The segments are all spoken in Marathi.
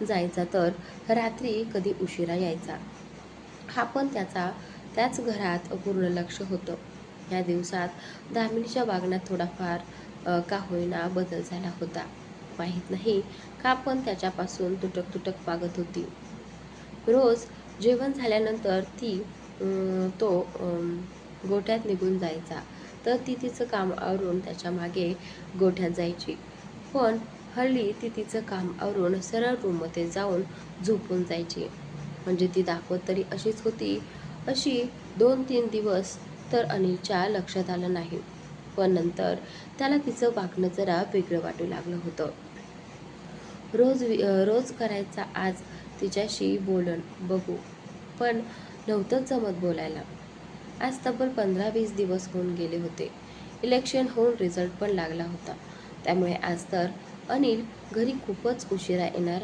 जायचा तर रात्री कधी उशिरा यायचा. हा पण त्याचा त्याच घरात पूर्ण लक्ष होतं. या दिवसात दामिनीच्या वागण्यात थोडाफार का होईना बदल झाला होता. माहीत नाही का पण त्याच्यापासून तुटक तुटक वागत होती. रोज जेवण झाल्यानंतर ती तो गोठ्यात निघून जायचा. तर ती तिचं काम आवरून त्याच्यामागे गोठ्यात जायची. पण हल्ली ती तिचं काम आवरून सरळ रूममध्ये जाऊन झोपून जायची. म्हणजे ती दाखवत तरी अशीच होती अशी दोन तीन दिवस तर अनिलच्या लक्षात आलं नाही. पण नंतर त्याला तिचं वागणं जरा वेगळं वाटू लागलं होतं. रोज रोज करायचा आज तिच्याशी बोलन बघू. पण नव्हतंच जमत बोलायला. आज तब्बल पंधरा वीस दिवस होऊन गेले होते. इलेक्शन होऊन रिझल्ट पण लागला होता. त्यामुळे आज तर अनिल घरी खूपच उशिरा येणार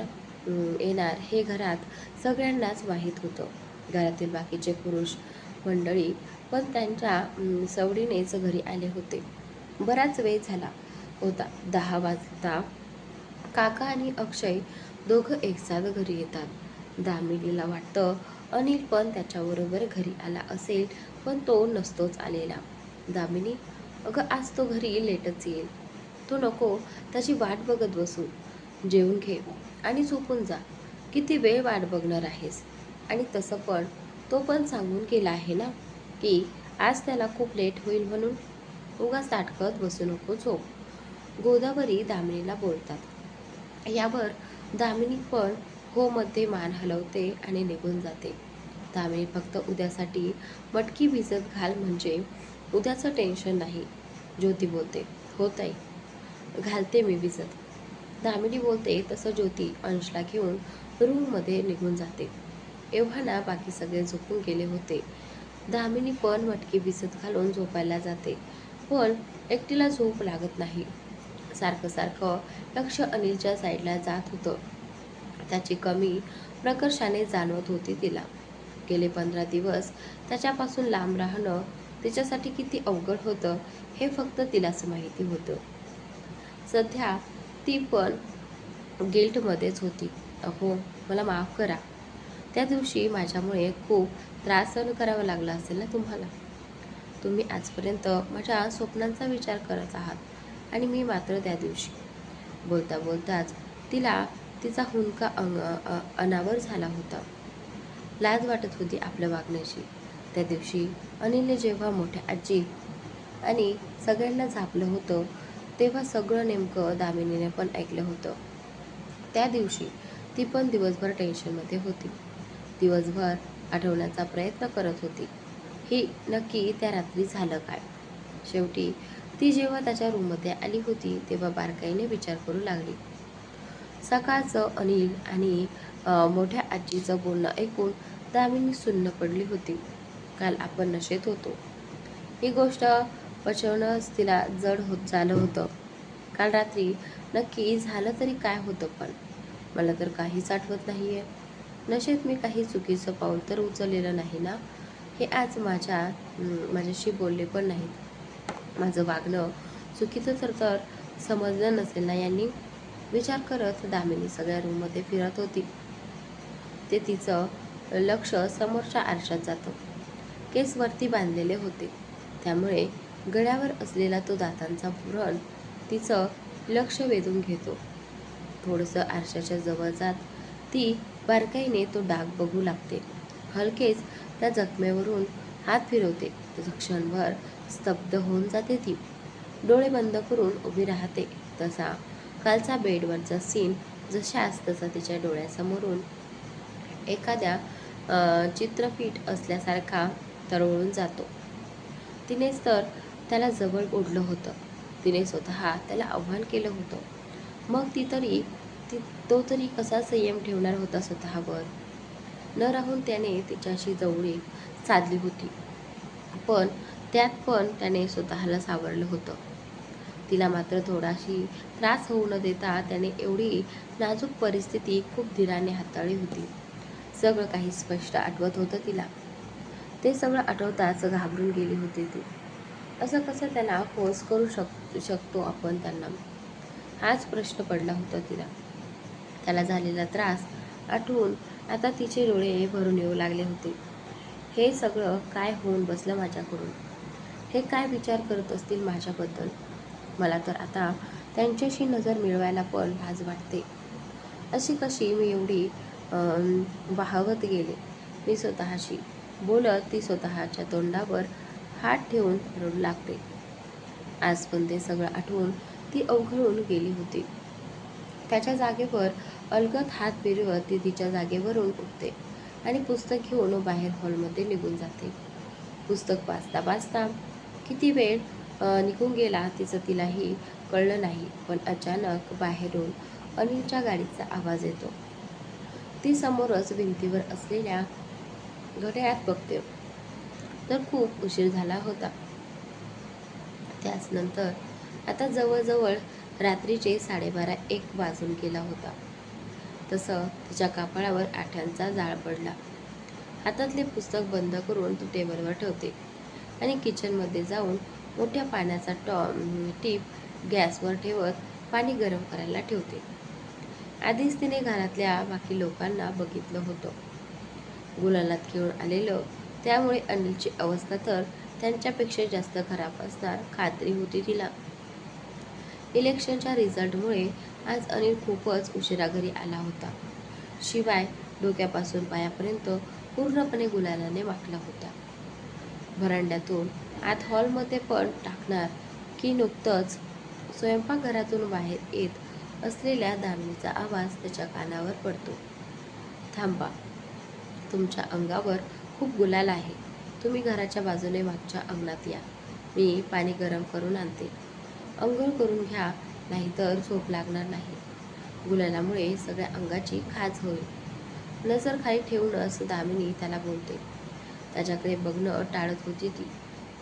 येणार हे घरात सगळ्यांनाच माहीत होतं. घरातील बाकीचे पुरुष मंडळी पण त्यांच्या सवडीनेच घरी आले होते. बराच वेळ झाला होता. दहा वाजता काका आणि अक्षय दोघं एकसाथ घरी येतात. दामिनीला वाटतं अनिल पण त्याच्याबरोबर घरी आला असेल पण तो नसतोच आलेला. दामिनी अगं आज तो घरी लेटच येईल. तू नको त्याची वाट बघत बसू. जेवून घे आणि झोपून जा. किती वेळ वाट बघणार आहेस? आणि तसं पण तो पण सांगून गेला आहे ना की आज त्याला खूप लेट होईल म्हणून. उगाच ताटकत बसू नको झोप. गोदावरी दामिनीला बोलतात. यावर दामिनी पण हो मध्ये मान हलवते आणि निघून जाते. दामिनी फक्त उद्यासाठी मटकी भिजत घाल म्हणजे उद्याचं टेन्शन नाही ज्योती बोलते. होत आहे घालते मी विजत. दामिनी बोलते तसं ज्योती अंशला घेऊन रूममध्ये निघून जाते. एव्हाना बाकी सगळे झोपून गेले होते. दामिनी पण मटकी भिजत घालून झोपायला जाते. पण एकटीला झोप लागत नाही. सारखं सारखं लक्ष अनिलच्या साईडला जात होतं. त्याची कमी प्रकर्षाने जाणवत होती तिला. गेले पंधरा दिवस त्याच्यापासून लांब राहणं तिच्यासाठी किती अवघड होतं हे फक्त तिलाच माहिती होतं. सध्या ती पण गिल्टमध्येच होती. अहो मला माफ करा. त्या दिवशी माझ्यामुळे खूप त्रास सहन करावा लागला असेल ना तुम्हाला? तुम्ही आजपर्यंत माझ्या स्वप्नांचा विचार करत आहात आणि मी मात्र त्या दिवशी. बोलता बोलताच तिला तिचा हुंका अंग अनावर झाला होता. लाज वाटत होती आपल्या वागण्याची. त्या दिवशी अनिलने जेव्हा मोठ्या आजी आणि सगळ्यांना झापलं होतं तेव्हा सगळं नेमकं दामिनीने पण ऐकलं होतं. त्या दिवशी ती पण दिवसभर टेन्शनमध्ये होती. दिवसभर आठवण्याचा प्रयत्न करत होती. ही नक्की त्या रात्री झालं काय? शेवटी ती जेव्हा त्याच्या रूममध्ये आली होती तेव्हा बारकाईने विचार करू लागली. सकाळचं अनिल आणि मोठ्या आजीचं बोलणं ऐकून दामिनी सुन्न पडली होती. काल आपण नशेत होतो. ही गोष्ट पचवणंच तिला जड होत झालं होतं. काल रात्री नक्की झालं तरी काय होतं पण? मला तर काहीच आठवत नाही आहे नशेत मी काही चुकीचं पाऊल तर उचललेलं नाही ना? हे आज माझ्या माझ्याशी बोलले पण नाहीत. माझं वागणं चुकीचं तर तर समजलं नसेल ना यांनी? विचार करत दामिनी सगळ्या रूममध्ये फिरत होती. ते तिचं लक्ष समोरच्या आरशात जातं. केस वरती बांधलेले होते. त्यामुळे गळ्यावर असलेला तो दातांचा पुरण तिचं लक्ष वेधून घेतो. थोडंसं आरशाच्या जवळ जात ती बारकाईने तो डाग बघू लागते. हलकेच त्या जखमेवरून हात फिरवते. क्षणभर स्तब्ध होऊन जाते ती. डोळे बंद करून उभी राहते. तसा कालचा बेडवरचा सीन जशाच तसा तिच्या डोळ्यासमोरून एखाद्या चित्रपीठ असल्यासारखा तरवळून जातो. तिनेच तर त्याला जवळ ओढलं होतं. तिने स्वतः त्याला आव्हान केलं होतं. मग ती तरी ती तो तरी कसा संयम ठेवणार होता स्वतःवर? न राहून त्याने तिच्याशी जवळी साधली होती. पण त्यात पण त्याने स्वतःला सावरलं होतं. तिला मात्र थोडाशी त्रास होऊ न देता त्याने एवढी नाजूक परिस्थिती खूप धीराने हाताळली होती. सगळं काही स्पष्ट आठवत होतं तिला. ते सगळं आठवताच घाबरून गेली होती ती. असं कसं त्यांना फोर्स करू शक शकतो आपण त्यांना? हाच प्रश्न पडला होता तिला. त्याला झालेला त्रास आठवून आता तिचे डोळे भरून येऊ लागले होते. हे सगळं काय होऊन बसलं माझ्याकडून? हे काय विचार करत असतील माझ्याबद्दल? मला तर आता त्यांच्याशी नजर मिळवायला पण भाज वाटते. अशी कशी मी एवढी वाहवत गेले? मी स्वतःशी बोलत ती स्वतःच्या तोंडावर हात ठेवून रडू लागते. आज पण ते सगळं आठवून ती अवघडून गेली होती. त्याच्या जागेवर अलगत हात फिरवत ती तिच्या जागेवरून उठते आणि पुस्तक घेऊन बाहेर हॉलमध्ये निघून जाते. पुस्तक वाचता वाचता किती वेळ निघून गेला तिचं तिलाही कळलं नाही पण अचानक बाहेरून अनिलच्या गाडीचा आवाज येतो. ती समोरच भिंतीवर असलेल्या घड्याळात बघते. तर खूप उशीर झाला होता. त्याच नंतर आता जवळजवळ रात्रीचे साडेबारा एक वाजून गेला होता. तसं तिच्या कपाळावर आठ्यांचा जाळ पडला. हातातले पुस्तक बंद करून ती टेबलवर ठेवते आणि किचनमध्ये जाऊन मोठ्या पाण्याचा टॉ टीप गॅसवर ठेवत पाणी गरम करायला ठेवते. आधीच तिने घरातल्या बाकी लोकांना बघितलं होतं. गुलालात घेऊन आलेलं त्यामुळे अनिलची अवस्था तर त्यांच्यापेक्षा जास्त खराब असणार खात्री होती तिला. इलेक्शनच्या रिझल्टमुळे आज अनिल खूपच उशिरा घरी आला होता. शिवाय डोक्यापासून पायापर्यंत पूर्णपणे गुलालाने वाटला होता. व्हरांड्यातून आत हॉलमध्ये पण टाकणार की नुकतंच स्वयंपाकघरातून बाहेर येत असलेल्या दामिनीचा आवाज त्याच्या कानावर पडतो. थांबा तुमच्या अंगावर खूप गुलाल आहे. तुम्ही घराच्या बाजूने मागच्या अंगणात या. मी पाणी गरम करून आणते. अंघोळ करून घ्या नाहीतर झोप लागणार नाही. गुलालामुळे सगळ्या अंगाची खाज होईल. नजर खाली ठेवूनच दामिनी त्याला बोलते. त्याच्याकडे बघणं टाळत होती ती.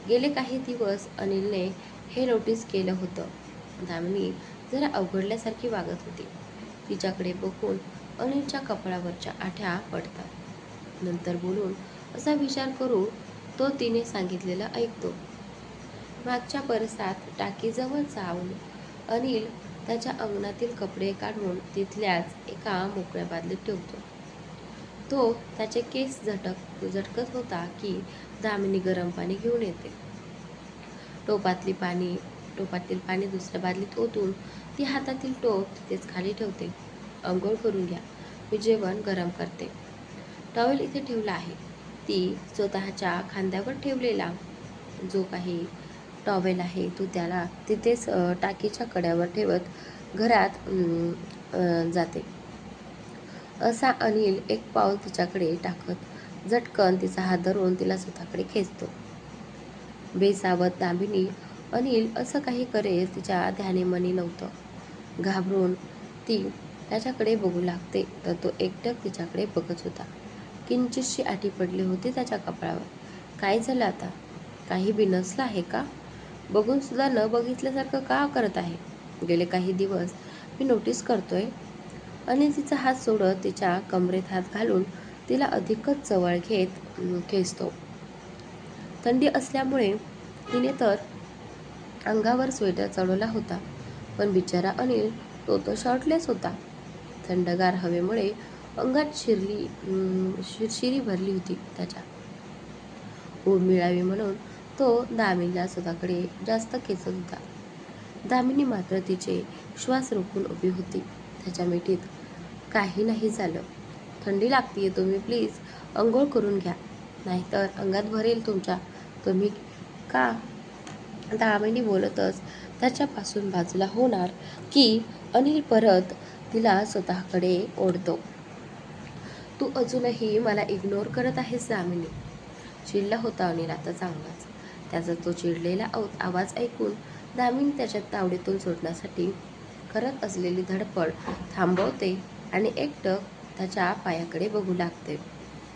गेले काही दिवस अनिलने हे नोटीस केलं होतं. दामिनी जरा अवघडल्यासारखी वागत होती. तिच्याकडे बघून अनिलच्या कपाळावरच्या आठ्या पडतात. नंतर बोलून असा विचार करून तो तिने सांगितलेलं ऐकतो. मागच्या परसात टाकीजवळ जाऊन अनिल त्याच्या अंगणातील कपडे काढून तिथल्याच एका मोकळ्या बादलीत ठेवतो. तो त्याचे केस झटक झटकत होता की दामिनी गरम पाणी घेऊन येते. टोपातली पाणी टोपातील पाणी दुसऱ्या बादलीत ओतून ती हातातील टोप तिथेच खाली ठेवते. अंघोळ करून घ्या. मी जेवण गरम करते. टॉवेल इथे ठेवला आहे. ती स्वतःच्या खांद्यावर ठेवलेला जो काही टॉवेल आहे तो त्याला तिथेच टाकीच्या कड्यावर ठेवत घरात जाते. असा अनिल एक पाऊल तिच्याकडे टाकत झटकन तिचा हात धरून तिला स्वतःकडे खेचतो. बेसावत दामिनी अनिल असं काही करेल तिच्या ध्यानेमनी नव्हतं. घाबरून ती त्याच्याकडे बघू लागते तर तो एकटक तिच्याकडे बघत होता. किंचितशी आठी पडली होती त्याच्या कपाळावर. काय झालं आता? काही बिनसलं आहे का? बघून सुद्धा न बघितल्यासारखं का करत आहे? गेले काही दिवस मी नोटीस करतोय. आणि तिचा हात सोडत तिच्या कमरेत हात घालून तिला अधिकच जवळ घेत खेचतो. थंडी असल्यामुळे तिने तर अंगावर स्वेटर चढवला होता पण बिचारा अनिल तो तर शॉर्टलेस होता. थंडगार हवेमुळे अंगात शिरली शिरशिरी भरली होती त्याच्या. ऊब मिळावी म्हणून तो दामिनीला स्वतःकडे जास्त खेचत होता. दामिनी मात्र तिचे श्वास रोखून उभी होती. त्याच्या मिठीत काही नाही झालं. थंडी लागतीये तुम्ही प्लीज अंघोळ करून घ्या. नाहीतर अंगात भरेल तुमच्या. तुम्ही का? दामिनी बोलतच त्याच्यापासून बाजूला होणार की अनिल परत तिला स्वतःकडे ओढतो. तू अजूनही मला इग्नोर करत आहेस दामिनी चिडला होता अनिल आता चांगलाच. त्याचा तो चिडलेला आवाज ऐकून दामिनी त्याच्या तावडीतून सोडण्यासाठी करत असलेली धडपड थांबवते आणि एकटक त्याच्या पायाकडे बघू लागते.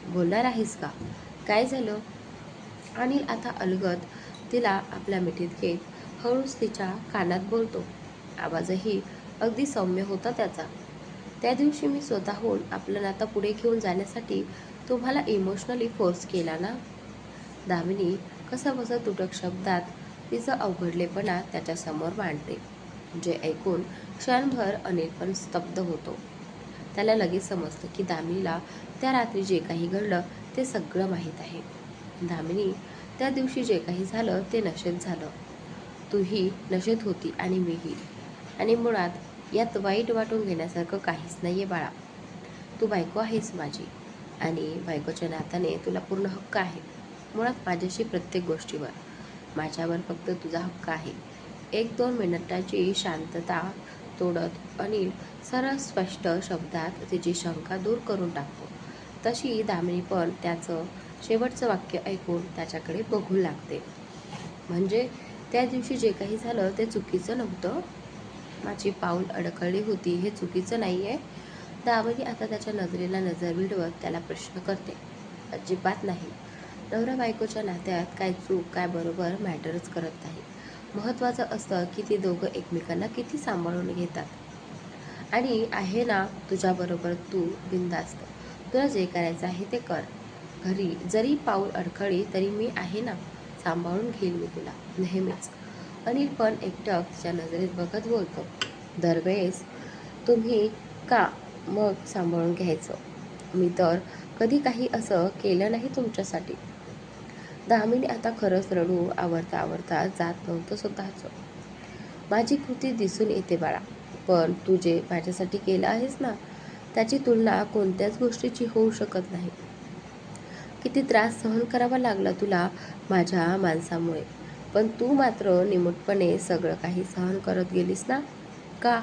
बोलणार आहेस का? काय झालं? अनिल आता अलगद तिला आपल्या मिठीत घेत हळूच तिच्या कानात बोलतो. आवाजही अगदी सौम्य होता त्याचा. त्या दिवशी मी स्वतःहून आपलं नातं पुढे घेऊन जाण्यासाठी तुम्हाला इमोशनली फोर्स केला ना? दामिनी कसं बसं तुटक शब्दात तिचं अवघडलेपणा त्याच्यासमोर मांडते. जे ऐकून क्षणभर अनिल पण स्तब्ध होतो. त्याला लगेच समजतं की दामिनीला त्या रात्री जे काही घडलं ते सगळं माहीत आहे. दामिनी त्या दिवशी जे काही झालं ते नशेत झालं. तूही नशेत होती आणि मीही. आणि मुळात यात वाईट वाटून घेण्यासारखं काहीच नाही आहे बाळा. तू बायको आहेस माझी आणि बायकोच्या नात्याने तुला पूर्ण हक्क आहे. मुळात माझ्याशी प्रत्येक गोष्टीवर. माझ्यावर फक्त तुझा हक्क आहे. एक दोन मिनिटाची शांतता तोडत अनिल सरळ स्पष्ट शब्दात तिची शंका दूर करून टाकतो. तशी दामिनी पण त्याचं शेवटचं वाक्य ऐकून त्याच्याकडे बघू लागते. म्हणजे त्या दिवशी जे काही झालं ते चुकीचं नव्हतं? माझी पाऊल अडकळली होती हे चुकीचं नाही आहे दामिनी आता त्याच्या नजरेला नजर भिडवत त्याला प्रश्न करते. अजिबात नाही. नवरा बायकोच्या नात्यात काय चूक काय बरोबर मॅटरच करत नाही. महत्त्वाचं असतं की ती दोघं एकमेकांना किती सांभाळून घेतात. आणि आहे ना तुझ्याबरोबर तू बिंदास्त तुला जे करायचं आहे ते कर. घरी जरी पाऊल अडखळी तरी मी आहे ना सांभाळून घेईल मी तुला नेहमीच. अनिल पण एकटक तिच्या नजरेत बघत बोलतो दरवेळेस तुम्ही का मग सांभाळून घ्यायचं? मी तर कधी काही असं केलं नाही तुमच्यासाठी. दामिनी आता खरंच रडू आवडता आवडता जात नव्हतं स्वतःचं. माझी कृती दिसून येते बाळा पण तू जे माझ्यासाठी केलं आहेस ना त्याची तुलना कोणत्याच गोष्टीची होऊ शकत नाही. किती त्रास सहन करावा लागला तुला माझ्या माणसामुळे. पण तू मात्र निमूटपणे सगळं काही सहन करत गेलीस ना? का?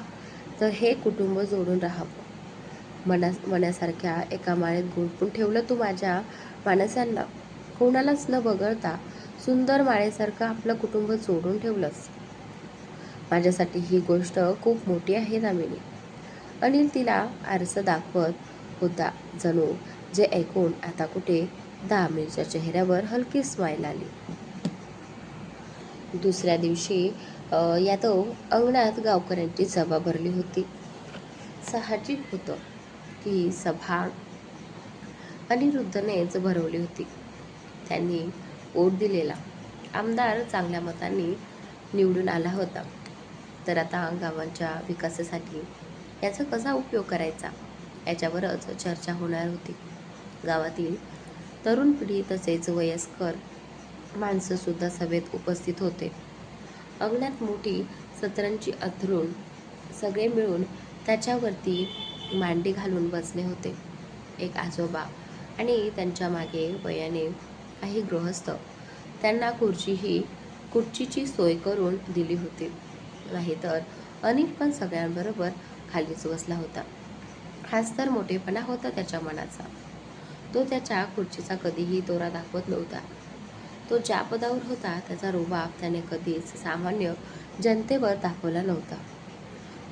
तर हे कुटुंब जोडून राहावं. मना मनासारख्या एका माळेत गुंपून ठेवलं तू माझ्या माणसांना. कोणालाच न बगळता सुंदर माळेसारखं आपलं कुटुंब जोडून ठेवलंस. माझ्यासाठी ही गोष्ट खूप मोठी आहे दामिनी अनिल तिला आरसं दाखवत होता. जणू जे ऐकून आता कुठे दामिनीच्या चेहऱ्यावर हलकी स्माईल आली. दुसऱ्या दिवशी यादव अंगणात गावकऱ्यांची सभा भरली होती. साहजिक होतं की सभा अनिरुद्धनेच भरवली होती. त्यांनी वोट दिलेला. आमदार चांगल्या मतांनी निवडून आला होता. तर आता गावांच्या विकासासाठी याचा कसा उपयोग करायचा? याच्यावरच चर्चा होणार होती. गावातील तरुण पिढी तसेच वयस्कर माणसंसुद्धा सभेत उपस्थित होते. अंगणात मोठी सतरंजी अथरून सगळे मिळून त्याच्यावरती मांडी घालून बसले होते. एक आजोबा आणि त्यांच्या मागे वयाने काही गृहस्थ. त्यांना खुर्ची ही खुर्चीची सोय करून दिली होती. नाहीतर अनिल पण सगळ्यांबरोबर खालीच बसला होता. हाच तर मोठेपणा होता त्याच्या मनाचा. तो त्याच्या खुर्चीचा कधीही तोरा दाखवत नव्हता. तो ज्या पदावर होता त्याचा रुबाब त्याने कधीच सामान्य जनतेवर दाखवला नव्हता.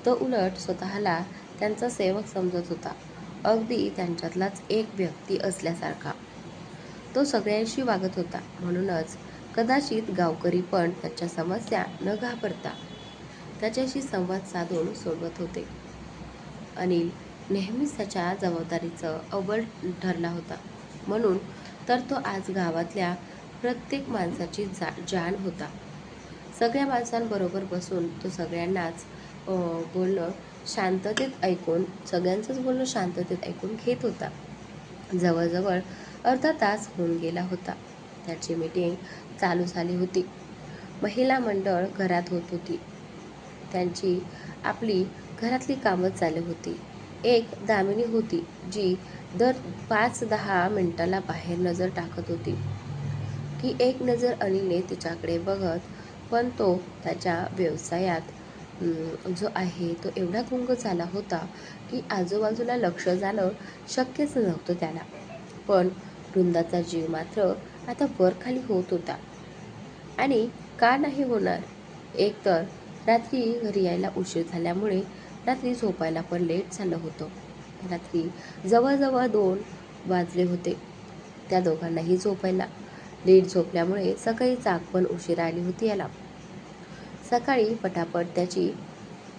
तो उलट स्वतःला त्यांचा सेवक समजत होता. अगदी त्यांच्यातलाच एक व्यक्ती असल्यासारखा. तो सगळ्यांशी वागत होता. म्हणूनच कदाचित गावकरी पण त्याच्या समस्या न घाबरता त्याच्याशी संवाद साधून सोडवत होते. अनिल नेहमीच त्याच्या जबाबदारीचं अव्वल ठरला होता. म्हणून तर तो आज गावातल्या प्रत्येक माणसाची जा जाण होता. सगळ्या माणसांबरोबर बसून तो सगळ्यांनाच बोलणं शांततेत ऐकून सगळ्यांचंच बोलणं शांततेत ऐकून घेत होता. जवळजवळ अर्धा तास होऊन गेला होता. त्याची मीटिंग चालू झाली होती. महिला मंडळ घरात होत होती. त्यांची आपली घरातली कामं चालू होती. एक दामिनी होती जी दर पाच दहा मिनिटाला बाहेर नजर टाकत होती. की एक नजर अनिलने तिच्याकडे बघत पण तो त्याच्या व्यवसायात जो आहे तो एवढा गुंग झाला होता की आजूबाजूला लक्ष जाणं शक्यच नव्हतं त्याला. पण वृंदाचा जीव मात्र आता वर खाली होत होता. आणि का नाही होणार? एक तर रात्री घरी यायला उशीर झाल्यामुळे रात्री झोपायला पण लेट झालं होतं. रात्री जवळजवळ दोन वाजले होते. त्या दोघांनाही झोपायला नीट झोपल्यामुळे सकाळी चाकपण पण उशीर आली होती याला. सकाळी पटापट त्याची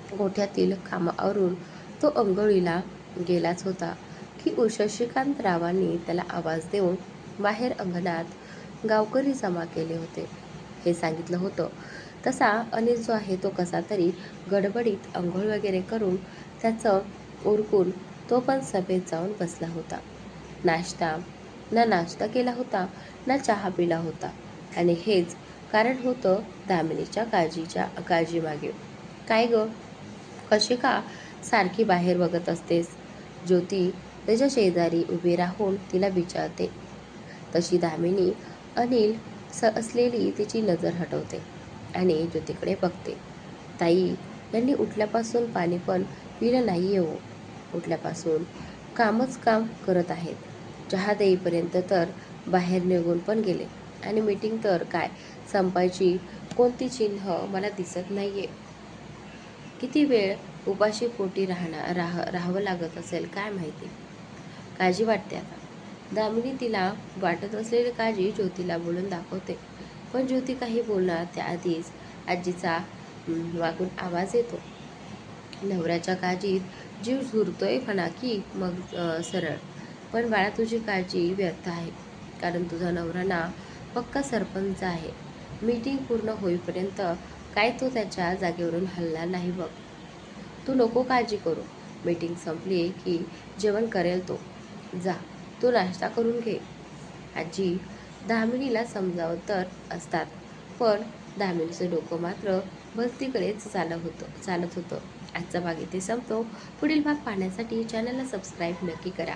गोठ्यातील कामावरून तो अंघोळीला गेलाच होता की शशिकांत रावांनी त्याला आवाज देऊन बाहेर अंगणात गावकरी जमा केले होते. हे सांगितलं होतं. तसा अनिल जो आहे तो कसा तरी गडबडीत अंघोळ वगैरे करून त्याचं उरकून तो पण सभेत जाऊन बसला होता. नाश्ता ना नाश्ता केला होता ना चहा पिला होता. आणि हेच कारण होतं दामिनीच्या काळजीच्या काळजीमागे. काय ग? कशी का सारखी बाहेर बघत असतेस? ज्योती त्याच्या शेजारी उभी राहून तिला विचारते. तशी दामिनी अनिल स असलेली तिची नजर हटवते आणि ज्योतीकडे बघते. ताई यांनी उठल्यापासून पाणी पण पिलं नाही येऊ हो. उठल्यापासून कामच काम करत आहेत. चहा देईपर्यंत तर बाहेर निघून पण गेले. आणि मीटिंग तर काय? संपायची कोणती चिन्ह मला दिसत नाही आहे किती वेळ उपाशी पोटी राहणार राह राहावं लागत असेल काय माहिती? काळजी वाटते आता. दामिनी तिला वाटत असलेली काळजी ज्योतीला बोलून दाखवते. पण ज्योती काही बोलणार त्याआधीच आजीचा वागून मागून आवाज येतो. नवऱ्याच्या काळजीत जीव झुरतोय म्हणा की मग सरळ. पण बाळा तुझी काळजी व्यर्थ आहे. कारण तुझा नवरा ना पक्का सरपंच आहे. मीटिंग पूर्ण होईपर्यंत काय तो त्याच्या जागेवरून हलणार नाही बघ. तू नको काळजी करू. मीटिंग संपली की जेवण करेल तो. जा तू नाश्ता करून घे. आजी दामिनीला समजावत तर असतात पण दामिनीचं डोकं मात्र भलतीकडेच चालत होतं चालत होतं. आजचा भाग इथे संपतो. पुढील भाग पाहण्यासाठी चॅनलला सबस्क्राईब नक्की करा.